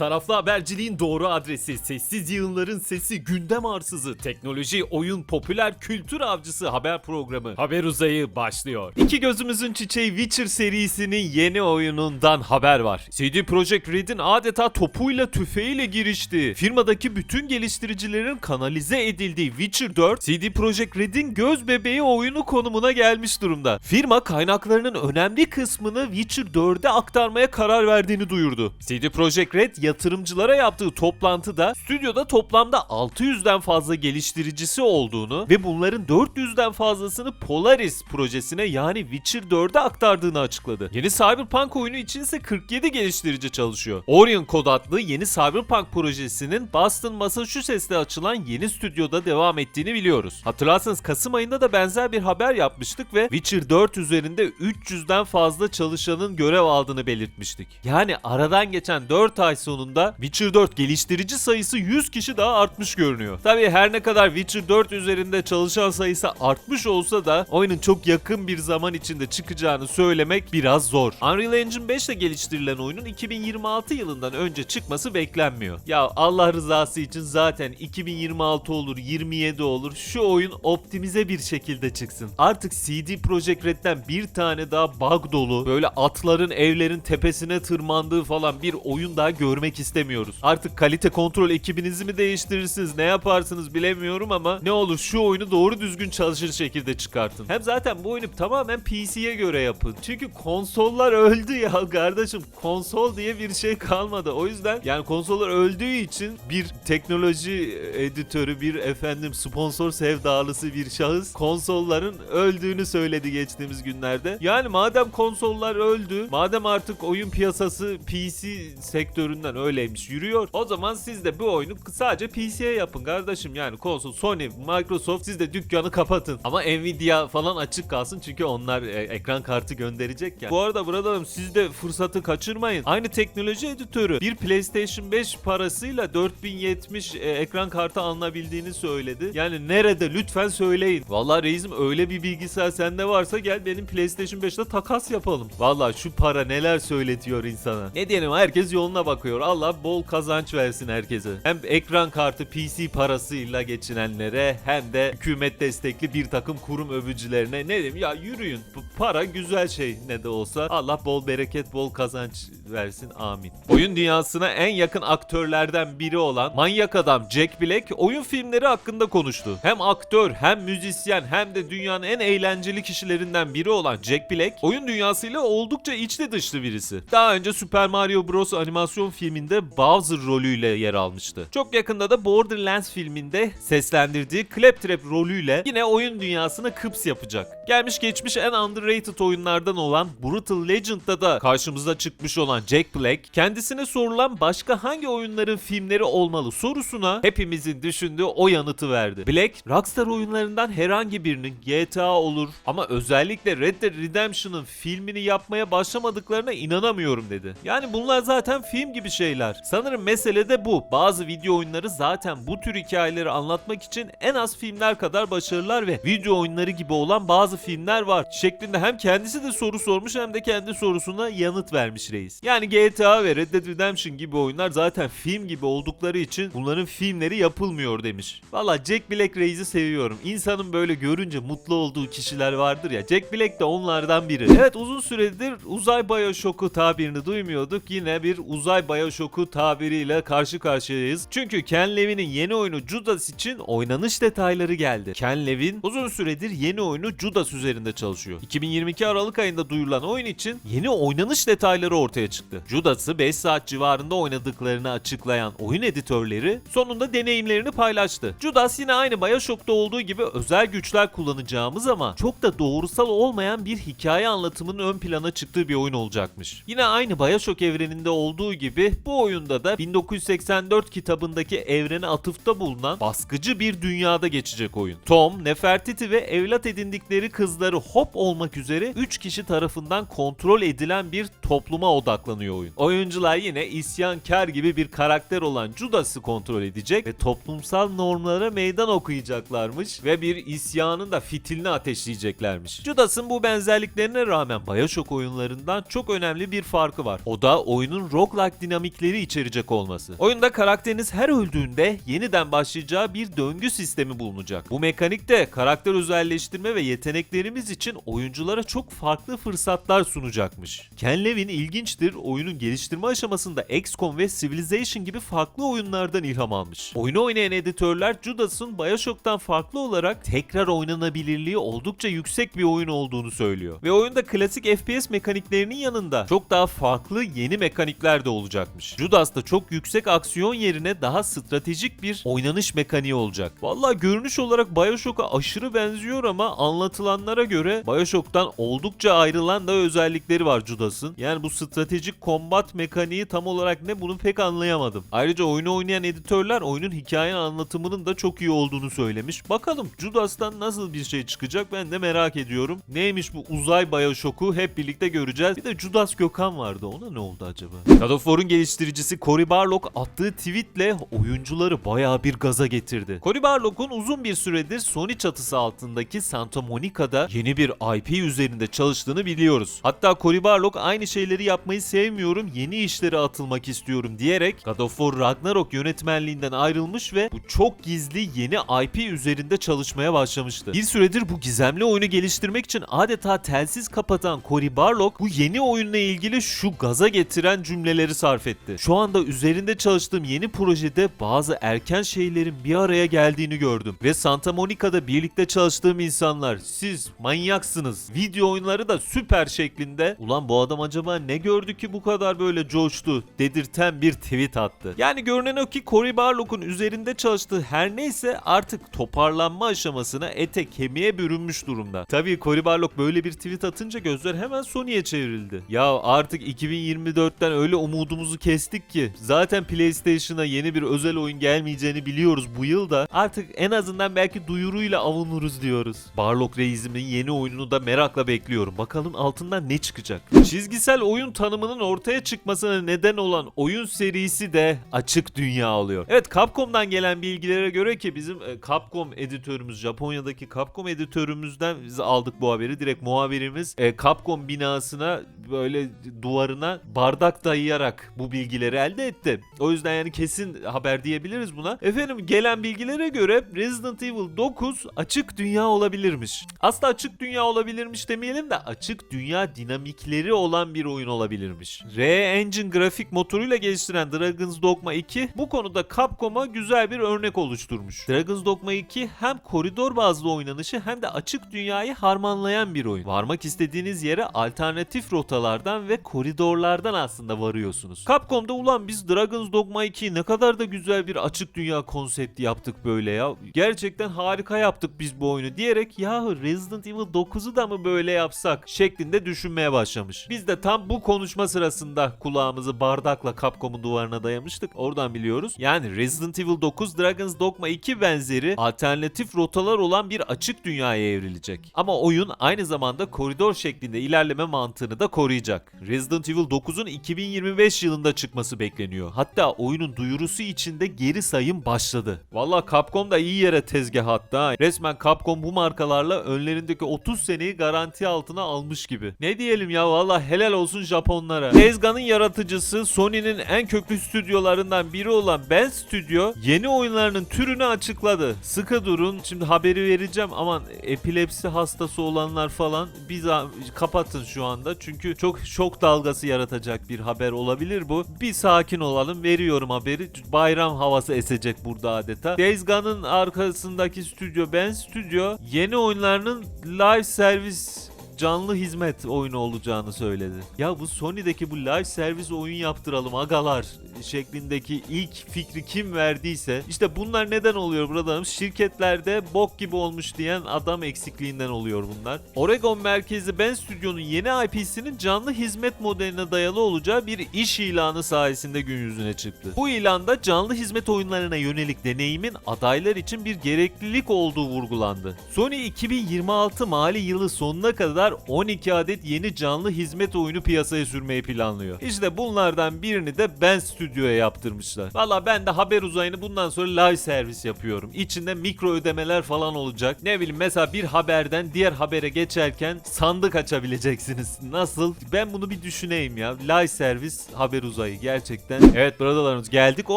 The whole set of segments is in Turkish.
taraflı haberciliğin doğru adresi, sessiz yığınların sesi, gündem arsızı, teknoloji, oyun, popüler kültür avcısı haber programı Haber Uzayı başlıyor. İki gözümüzün çiçeği Witcher serisinin yeni oyunundan haber var. CD Projekt Red'in adeta topuyla tüfeğiyle girişti. Firmadaki bütün geliştiricilerin kanalize edildiği Witcher 4, CD Projekt Red'in göz bebeği oyunu konumuna gelmiş durumda. Firma kaynaklarının önemli kısmını Witcher 4'e aktarmaya karar verdiğini duyurdu. CD Projekt Red yatırımcılara yaptığı toplantıda stüdyoda toplamda 600'den fazla geliştiricisi olduğunu ve bunların 400'den fazlasını Polaris projesine yani Witcher 4'e aktardığını açıkladı. Yeni Cyberpunk oyunu için ise 47 geliştirici çalışıyor. Orion Code adlı yeni Cyberpunk projesinin Boston, Massachusetts'te açılan yeni stüdyoda devam ettiğini biliyoruz. Hatırlarsanız Kasım ayında da benzer bir haber yapmıştık ve Witcher 4 üzerinde 300'den fazla çalışanın görev aldığını belirtmiştik. Yani aradan geçen 4 ay sonunda Witcher 4 geliştirici sayısı 100 kişi daha artmış görünüyor. Tabii her ne kadar Witcher 4 üzerinde çalışan sayısı artmış olsa da oyunun çok yakın bir zaman içinde çıkacağını söylemek biraz zor. Unreal Engine 5 ile geliştirilen oyunun 2026 yılından önce çıkması beklenmiyor. Ya Allah rızası için zaten 2026 olur, 27 olur. Şu oyun optimize bir şekilde çıksın. Artık CD Projekt Red'den bir tane daha bug dolu, böyle atların evlerin tepesine tırmandığı falan bir oyun daha görmek istemiyoruz. Artık kalite kontrol ekibinizi mi değiştirirsiniz, ne yaparsınız bilemiyorum ama ne olur şu oyunu doğru düzgün çalışır şekilde çıkartın. Hem zaten bu oyunu tamamen PC'ye göre yapın. Çünkü konsollar öldü ya kardeşim. Konsol diye bir şey kalmadı. O yüzden yani konsollar öldüğü için bir teknoloji editörü, bir efendim sponsor sevdalısı bir şahıs konsolların öldüğünü söyledi geçtiğimiz günlerde. Yani madem konsollar öldü, madem artık oyun piyasası PC sektöründen öyleymiş yürüyor. O zaman siz de bu oyunu sadece PC'ye yapın kardeşim. Yani konsol, Sony, Microsoft siz de dükkanı kapatın. Ama Nvidia falan açık kalsın çünkü onlar e, ekran kartı gönderecek ya. Bu arada burada siz de fırsatı kaçırmayın. Aynı teknoloji editörü bir PlayStation 5 parasıyla 4070 e, ekran kartı alınabildiğini söyledi. Yani nerede lütfen söyleyin. Vallahi reisim öyle bir bilgisayar sende varsa gel benim PlayStation 5'te takas yapalım. Vallahi şu para neler söyletiyor insana. Ne diyelim herkes yoluna bakıyor. Allah bol kazanç versin herkese. Hem ekran kartı PC parasıyla geçinenlere hem de hükümet destekli bir takım kurum övücülerine ne diyeyim ya yürüyün. Para güzel şey ne de olsa. Allah bol bereket bol kazanç versin amin. Oyun dünyasına en yakın aktörlerden biri olan manyak adam Jack Black oyun filmleri hakkında konuştu. Hem aktör hem müzisyen hem de dünyanın en eğlenceli kişilerinden biri olan Jack Black oyun dünyasıyla oldukça içli dışlı birisi. Daha önce Super Mario Bros. animasyon filminde Bowser rolüyle yer almıştı. Çok yakında da Borderlands filminde seslendirdiği Claptrap rolüyle yine oyun dünyasına kıps yapacak. Gelmiş geçmiş en underrated oyunlardan olan Brutal Legend'da da karşımıza çıkmış olan Jack Black, kendisine sorulan başka hangi oyunların filmleri olmalı sorusuna hepimizin düşündüğü o yanıtı verdi. Black, Rockstar oyunlarından herhangi birinin GTA olur ama özellikle Red Dead Redemption'ın filmini yapmaya başlamadıklarına inanamıyorum dedi. Yani bunlar zaten film gibi şeyler. Sanırım mesele de bu. Bazı video oyunları zaten bu tür hikayeleri anlatmak için en az filmler kadar başarılar ve video oyunları gibi olan bazı filmler var. Şeklinde hem kendisi de soru sormuş hem de kendi sorusuna yanıt vermiş reis. Yani GTA ve Red Dead Redemption gibi oyunlar zaten film gibi oldukları için bunların filmleri yapılmıyor demiş. Valla Jack Black reis'i seviyorum. İnsanın böyle görünce mutlu olduğu kişiler vardır ya. Jack Black de onlardan biri. Evet uzun süredir uzay Bioshock'u tabirini duymuyorduk. Yine bir uzay Bioshock'u tabiriyle karşı karşıyayız. Çünkü Ken Levin'in yeni oyunu Judas için oynanış detayları geldi. Ken Levin uzun süredir yeni oyunu Judas üzerinde çalışıyor. 2022 Aralık ayında duyurulan oyun için yeni oynanış detayları ortaya çıktı. Judas'ı 5 saat civarında oynadıklarını açıklayan oyun editörleri sonunda deneyimlerini paylaştı. Judas yine aynı Bioshock'ta olduğu gibi özel güçler kullanacağımız ama çok da doğrusal olmayan bir hikaye anlatımının ön plana çıktığı bir oyun olacakmış. Yine aynı Bioshock evreninde olduğu gibi bu oyunda da 1984 kitabındaki evrene atıfta bulunan baskıcı bir dünyada geçecek oyun. Tom, Nefertiti ve evlat edindikleri kızları Hop olmak üzere 3 kişi tarafından kontrol edilen bir topluma odaklanıyor oyun. Oyuncular yine isyankar gibi bir karakter olan Judas'ı kontrol edecek ve toplumsal normlara meydan okuyacaklarmış ve bir isyanın da fitilini ateşleyeceklermiş. Judas'ın bu benzerliklerine rağmen Bioshock oyunlarından çok önemli bir farkı var. O da oyunun roguelike mekanikleri içerecek olması. Oyunda karakteriniz her öldüğünde yeniden başlayacağı bir döngü sistemi bulunacak. Bu mekanik de karakter özelleştirme ve yeteneklerimiz için oyunculara çok farklı fırsatlar sunacakmış. Ken Levin ilginçtir, oyunun geliştirme aşamasında XCOM ve Civilization gibi farklı oyunlardan ilham almış. Oyunu oynayan editörler Judas'ın Bioshock'tan farklı olarak tekrar oynanabilirliği oldukça yüksek bir oyun olduğunu söylüyor. Ve oyunda klasik FPS mekaniklerinin yanında çok daha farklı yeni mekanikler de olacakmış. Judas'ta çok yüksek aksiyon yerine daha stratejik bir oynanış mekaniği olacak. Vallahi görünüş olarak Bioshock'a aşırı benziyor ama anlatılanlara göre Bioshock'tan oldukça ayrılan da özellikleri var Judas'ın. Yani bu stratejik kombat mekaniği tam olarak ne bunu pek anlayamadım. Ayrıca oyunu oynayan editörler oyunun hikaye anlatımının da çok iyi olduğunu söylemiş. Bakalım Judas'tan nasıl bir şey çıkacak ben de merak ediyorum. Neymiş bu uzay Bioshock'u hep birlikte göreceğiz. Bir de Judas Gökhan vardı ona ne oldu acaba? God of War'un geliştiricisi Cory Barlog attığı tweetle oyuncuları bayağı bir gaza getirdi. Cory Barlog'un uzun bir süredir Sony çatısı altındaki Santa Monica'da yeni bir IP üzerinde çalıştığını biliyoruz. Hatta Cory Barlog aynı şeyleri yapmayı sevmiyorum, yeni işlere atılmak istiyorum diyerek God of War Ragnarok yönetmenliğinden ayrılmış ve bu çok gizli yeni IP üzerinde çalışmaya başlamıştı. Bir süredir bu gizemli oyunu geliştirmek için adeta telsiz kapatan Cory Barlog bu yeni oyunla ilgili şu gaza getiren cümleleri sarf etti. Şu anda üzerinde çalıştığım yeni projede bazı erken şeylerin bir araya geldiğini gördüm. Ve Santa Monica'da birlikte çalıştığım insanlar siz manyaksınız. Video oyunları da süper şeklinde. Ulan bu adam acaba ne gördü ki bu kadar böyle coştu dedirten bir tweet attı. Yani görünen o ki Cory Barlog'un üzerinde çalıştığı her neyse artık toparlanma aşamasına ete kemiğe bürünmüş durumda. Tabii Cory Barlog böyle bir tweet atınca gözler hemen Sony'ye çevrildi. Ya artık 2024'ten öyle umudumuzu kestik ki zaten PlayStation'a yeni bir özel oyun gelmeyeceğini biliyoruz bu yıl da artık en azından belki duyuruyla avunuruz diyoruz. Barlog Reis'imin yeni oyununu da merakla bekliyorum. Bakalım altından ne çıkacak. Çizgisel oyun tanımının ortaya çıkmasına neden olan oyun serisi de açık dünya oluyor. Evet Capcom'dan gelen bilgilere göre ki bizim e, Capcom editörümüz Japonya'daki Capcom editörümüzden biz aldık bu haberi. Direkt muhabirimiz e, Capcom binasına böyle duvarına bardak dayayarak bu bilgileri elde etti. O yüzden yani kesin haber diyebiliriz buna. Efendim gelen bilgilere göre Resident Evil 9 açık dünya olabilirmiş. Aslında açık dünya olabilirmiş demeyelim de açık dünya dinamikleri olan bir oyun olabilirmiş. R-Engine grafik motoruyla geliştiren Dragon's Dogma 2 bu konuda Capcom'a güzel bir örnek oluşturmuş. Dragon's Dogma 2 hem koridor bazlı oynanışı hem de açık dünyayı harmanlayan bir oyun. Varmak istediğiniz yere alternatif rotalardan ve koridorlardan aslında varıyorsunuz. Capcom'da ulan biz Dragon's Dogma 2'yi ne kadar da güzel bir açık dünya konsepti yaptık böyle ya. Gerçekten harika yaptık biz bu oyunu diyerek yahu Resident Evil 9'u da mı böyle yapsak şeklinde düşünmeye başlamış. Biz de tam bu konuşma sırasında kulağımızı bardakla Capcom'un duvarına dayamıştık. Oradan biliyoruz. Yani Resident Evil 9 Dragon's Dogma 2 benzeri alternatif rotalar olan bir açık dünyaya evrilecek. Ama oyun aynı zamanda koridor şeklinde ilerleme mantığını da koruyacak. Resident Evil 9'un 2025 yılında çıkması bekleniyor. Hatta oyunun duyurusu için de geri sayım başladı. Valla Capcom da iyi yere tezgah attı ha. Resmen Capcom bu markalarla önlerindeki 30 seneyi garanti altına almış gibi. Ne diyelim ya valla helal olsun Japonlara. Tezgahın yaratıcısı Sony'nin en köklü stüdyolarından biri olan Ben Studio yeni oyunlarının türünü açıkladı. Sıkı durun. Şimdi haberi vereceğim aman epilepsi hastası olanlar falan bir zah- kapatın şu anda. Çünkü çok şok dalgası yaratacak bir haber olabilir bu. Bir sakin olalım. Veriyorum haberi. Bayram havası esecek burada adeta. Days Gone'ın arkasındaki stüdyo Ben Studio yeni oyunlarının live servis canlı hizmet oyunu olacağını söyledi. Ya bu Sony'deki bu live servis oyun yaptıralım agalar şeklindeki ilk fikri kim verdiyse işte bunlar neden oluyor burada? Şirketlerde bok gibi olmuş diyen adam eksikliğinden oluyor bunlar. Oregon merkezi Ben Stüdyo'nun yeni IP'sinin canlı hizmet modeline dayalı olacağı bir iş ilanı sayesinde gün yüzüne çıktı. Bu ilanda canlı hizmet oyunlarına yönelik deneyimin adaylar için bir gereklilik olduğu vurgulandı. Sony 2026 mali yılı sonuna kadar 12 adet yeni canlı hizmet oyunu piyasaya sürmeyi planlıyor. İşte bunlardan birini de Ben Studio stüdyoya yaptırmışlar. Valla ben de haber uzayını bundan sonra live servis yapıyorum. İçinde mikro ödemeler falan olacak. Ne bileyim mesela bir haberden diğer habere geçerken sandık açabileceksiniz. Nasıl? Ben bunu bir düşüneyim ya. Live servis haber uzayı gerçekten. Evet bradalarımız geldik o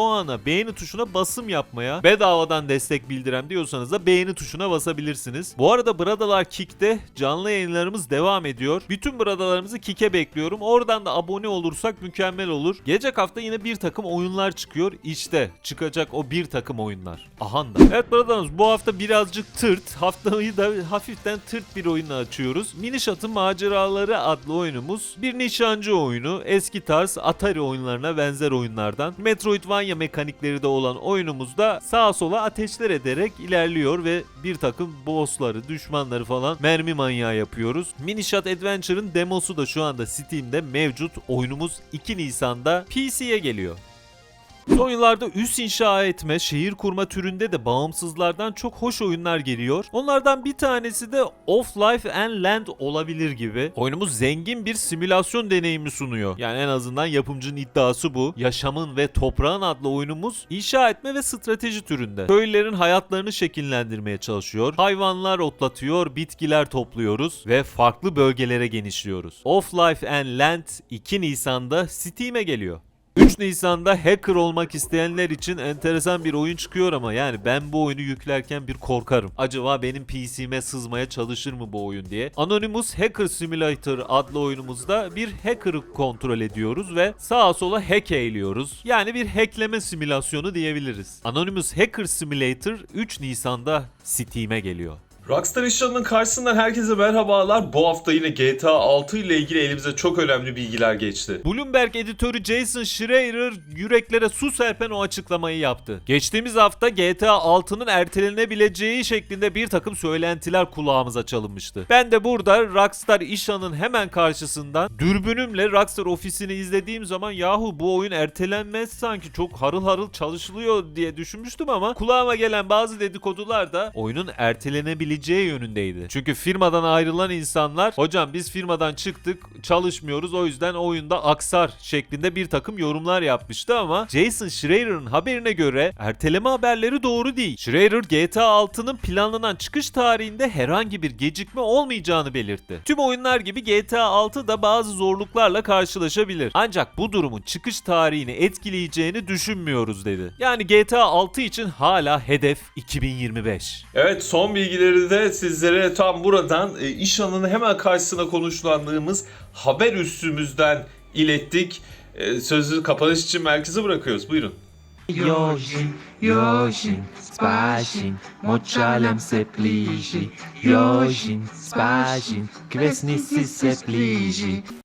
ana. Beğeni tuşuna basım yapmaya. Bedavadan destek bildiren diyorsanız da beğeni tuşuna basabilirsiniz. Bu arada Bradalar Kick'te canlı yayınlarımız devam ediyor. Bütün bradalarımızı Kick'e bekliyorum. Oradan da abone olursak mükemmel olur. Gelecek hafta yine bir takım oyunlar çıkıyor. İşte çıkacak o bir takım oyunlar. Ahanda. Evet bradalarımız bu hafta birazcık tırt. Haftayı da hafiften tırt bir oyunla açıyoruz. Minişat'ın Maceraları adlı oyunumuz bir nişancı oyunu. Eski tarz Atari oyunlarına benzer oyunlardan. Metroidvania mekanikleri de olan oyunumuzda sağa sola ateşler ederek ilerliyor ve bir takım bossları, düşmanları falan mermi manyağı yapıyoruz. Minishot Adventure'ın demosu da şu anda Steam'de mevcut. Oyunumuz 2 Nisan'da PC'ye geliyor. Son yıllarda üs inşa etme, şehir kurma türünde de bağımsızlardan çok hoş oyunlar geliyor. Onlardan bir tanesi de Off-Life and Land olabilir gibi. Oyunumuz zengin bir simülasyon deneyimi sunuyor. Yani en azından yapımcının iddiası bu. Yaşamın ve Toprağın adlı oyunumuz inşa etme ve strateji türünde. Köylülerin hayatlarını şekillendirmeye çalışıyor. Hayvanlar otlatıyor, bitkiler topluyoruz ve farklı bölgelere genişliyoruz. Off-Life and Land 2 Nisan'da Steam'e geliyor. 3 Nisan'da hacker olmak isteyenler için enteresan bir oyun çıkıyor ama yani ben bu oyunu yüklerken bir korkarım. Acaba benim PC'me sızmaya çalışır mı bu oyun diye. Anonymous Hacker Simulator adlı oyunumuzda bir hacker'ı kontrol ediyoruz ve sağa sola hack eğiliyoruz. Yani bir hackleme simülasyonu diyebiliriz. Anonymous Hacker Simulator 3 Nisan'da Steam'e geliyor. Rockstar İşcan'ın karşısından herkese merhabalar. Bu hafta yine GTA 6 ile ilgili elimize çok önemli bilgiler geçti. Bloomberg editörü Jason Schreier yüreklere su serpen o açıklamayı yaptı. Geçtiğimiz hafta GTA 6'nın ertelenebileceği şeklinde bir takım söylentiler kulağımıza çalınmıştı. Ben de burada Rockstar İşan'ın hemen karşısından dürbünümle Rockstar ofisini izlediğim zaman yahu bu oyun ertelenmez sanki çok harıl harıl çalışılıyor diye düşünmüştüm ama kulağıma gelen bazı dedikodular da oyunun ertelenebileceği yönündeydi. Çünkü firmadan ayrılan insanlar hocam biz firmadan çıktık çalışmıyoruz o yüzden oyunda aksar şeklinde bir takım yorumlar yapmıştı ama Jason Schreier'ın haberine göre erteleme haberleri doğru değil. Schreier GTA 6'nın planlanan çıkış tarihinde herhangi bir gecikme olmayacağını belirtti. Tüm oyunlar gibi GTA 6 da bazı zorluklarla karşılaşabilir. Ancak bu durumun çıkış tarihini etkileyeceğini düşünmüyoruz dedi. Yani GTA 6 için hala hedef 2025. Evet son bilgileri de sizlere tam buradan e, İşcan'ın hemen karşısına konuşlandığımız haber üssümüzden ilettik. E, sözü kapanış için merkeze bırakıyoruz. Buyurun. Yojin, Yojin, Spashin, Močalem se. Yojin, Spashin, k vesnici se.